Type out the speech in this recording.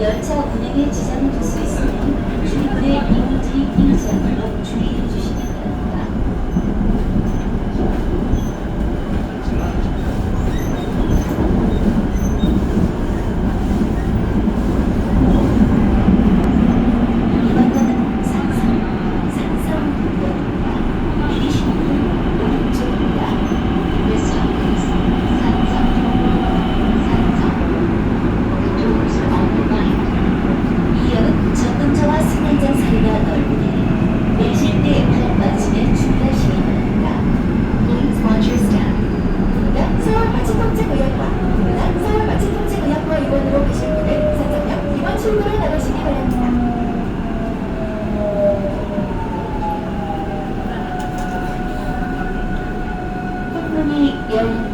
열차 운행에 지장을 줄 수 있습니다. 등록하신 분은 선착역 2번 출구로 나가시기 바랍니다. 홈문이 열립니다.